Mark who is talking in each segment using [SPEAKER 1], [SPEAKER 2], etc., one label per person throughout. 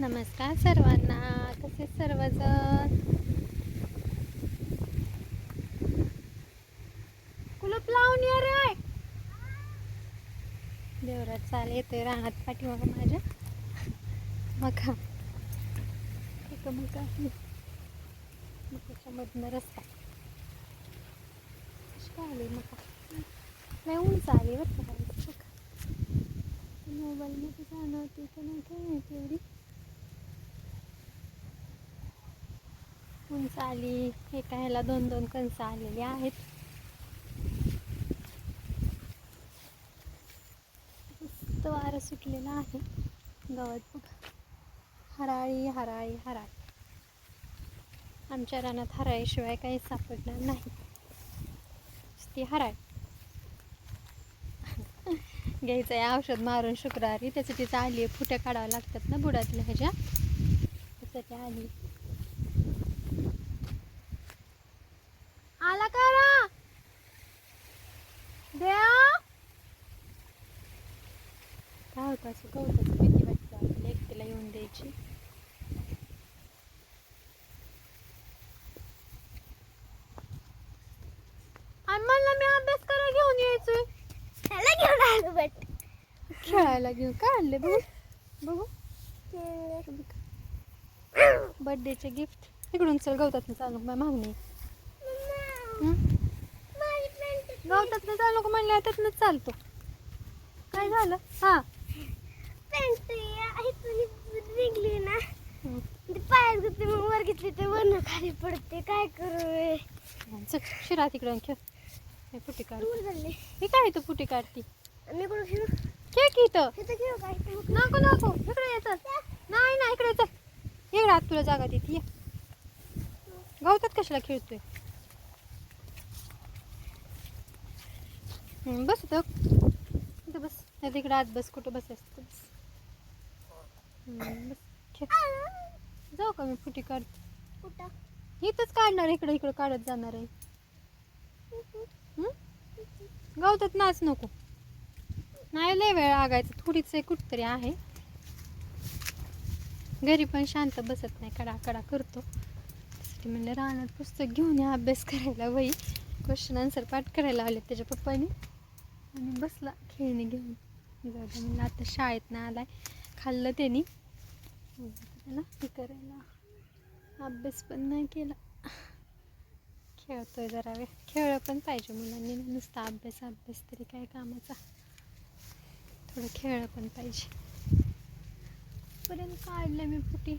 [SPEAKER 1] नमस्कार सर्वांना. कसे सर्वजण? कुलूप लावून ये रे. देवरात चाल येतोय राहत पाठी मग माझ्या मका एक मका आहे. रस्ता. कशी काय आली मका नाही उंच आली बरं का? मोबाईलमध्ये जाणवते का नाही काय माहिती एवढी. उंच आली. एका ह्याला दोन दोन कणसं आलेली आहेत. मस्त वारं सुटलेलं आहे. गवत हराळी हराळी हराळी. आमच्या रानात हराळीशिवाय काही सापडणार नाही. ती हराळी. घ्यायचं आहे औषध मारून शुक्रवारी. त्यासाठी आली आहे फुट्या काढावं लागतात ना बुडातल्या ह्याच्या. त्यासाठी आली आला का रा? द्या काय होतं असं? गवताचं भीती वाटतं आपल्याला एकटीला येऊन द्यायची. आणि मला मी अभ्यास करायला घेऊन यायचोय.
[SPEAKER 2] त्याला घेऊन आलो बट.
[SPEAKER 1] खेळायला घेऊन? काय आणले बघू. बघू. बर्थडेचे गिफ्ट इकडून चल गवतात चालू माझ्या मागणी गवतात चालू का म्हणल्या त्यातनं चालतो. काय झालं? हा.
[SPEAKER 2] पॅन्ट निघली ना. पायात मग वर घेतली ते खाली पडते. काय करू
[SPEAKER 1] शिरा तिकडून खेळ हे फुटी काढ. हे काय तू फुटी काढती?
[SPEAKER 2] मी कुठं खेळू
[SPEAKER 1] खेळ की इथं.
[SPEAKER 2] इथं खेळू काय
[SPEAKER 1] नको नको. इकडे येतात नाही नाही इकडे चल. इकडे आत तुला जागा देते ये. गवतात कशाला खेळतोय? बस इथं बस. नाही तिकडे आत बस कुठं बस हम्म, बस. खेळ जाऊ का मी फुटी काढते
[SPEAKER 2] कुठं?
[SPEAKER 1] इथंच काढणार इकडे इकडे काढत जाणार आहे. हम्म? गवतात नाच नको. नाही लय वेळ लागायचं. थोडीच आहे कुठतरी आहे. घरी पण शांत बसत नाही. कडा कडा करतो. त्यासाठी म्हणलं रानात पुस्तक घेऊन या अभ्यास करायला वही क्वेश्चन आन्सर पाठ करायला आले त्याच्या पप्पानी. आणि बसला खेळणे घेऊन. जाऊ दे म्हणलं आता शाळेत ना आलाय. खाल्लं त्यानी. त्याला हे करायला अभ्यास पण नाही केला. खेळतोय जरा वेळ. खेळ पण पाहिजे मुलांनी. नुसता अभ्यास अभ्यास तरी काय कामाचा. थोडं खेळलं पण पाहिजे. पर्यंत काढलं मी फुटी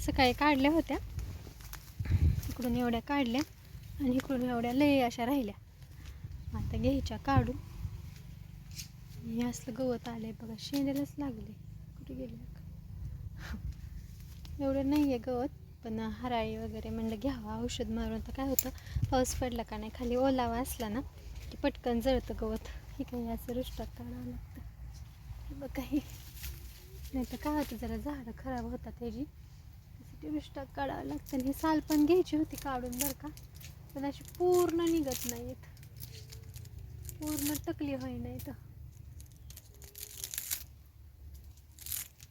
[SPEAKER 1] सकाळी काढल्या होत्या. इकडून एवढ्या काढल्या आणि इकडून एवढ्या लई अशा राहिल्या. आता घ्यायच्या काढून. हे असलं गवत आलंय बघा शेंड्यालाच लागले. कुठे गेले एवढं नाही आहे गवत पण हराळी वगैरे म्हणलं घ्यावं औषध मारून. तर काय होतं पाऊस पडला का नाही खाली ओलावा असला ना की पटकन जळतं गवत. हे काही असं रुष्टात काढावं लागतं. बघ बघा हे. नाही तर काय होतं जरा झाडं खराब होतात त्याची त्यासाठी काढावं लागतं आणि ही साल पण घ्यायची होती काढून बरं का. पण अशी पूर्ण निघत नाहीत. पूर्ण टकली होई नाही तर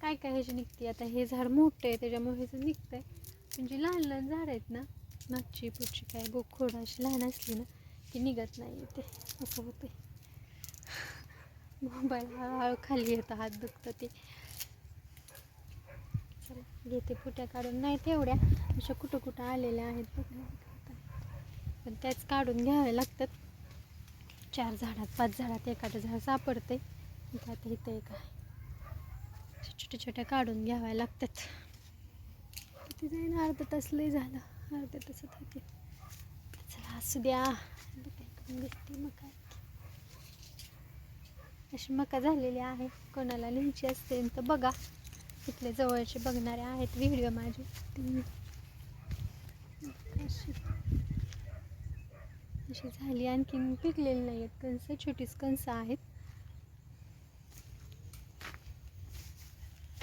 [SPEAKER 1] काय काय ह्याची निघते? आता हे झाड मोठं आहे त्याच्यामुळे ह्याचं निघतंय पण जी लहान लहान झाड आहेत ना मागची पुढची काय बोखोड अशी लहान असली ना ती निघत नाही ते असं होते मोबाईल हळूहळू खाली येतं हात दुखतं ते. घेते फुट्या काढून. नाही तेवढ्या अशा कुठं कुठं आलेल्या आहेत पण त्याच काढून घ्याव्या लागतात. चार झाडात पाच झाडात एखादं झाड सापडते त्यात इथं एक आहे. छोट्या छोट्या काढून घ्याव्या लागतात. किती जाईन? अर्धा तास झालं. अर्ध्या तासात होते. चला असू द्या. मका अशी मका झालेली आहे. कोणाला लिहायची असते तर बघा. इथले जवळचे बघणारे आहेत व्हिडिओ माझे. ते अशी. अशी झाली. आणखीन पिकलेली नाही आहेत कणसं छोटीच कणसं आहेत.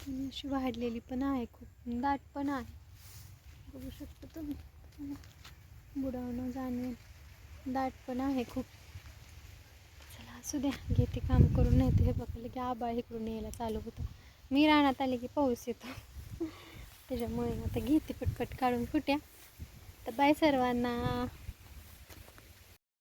[SPEAKER 1] अशी वाढलेली पण आहे खूप. दाट पण आहे. बघू शकतो तुम्ही. बुडवणं जाणे दाट पण आहे खूप. चला असू द्या. घेते काम करून. नाही तर हे बघायला की आबाळ इकडून यायला चालू होतं. मी रानात आले की पाऊस येतो. त्याच्यामुळे आता घेते पटपट काढून फुट्या तर बाय सर्वांना.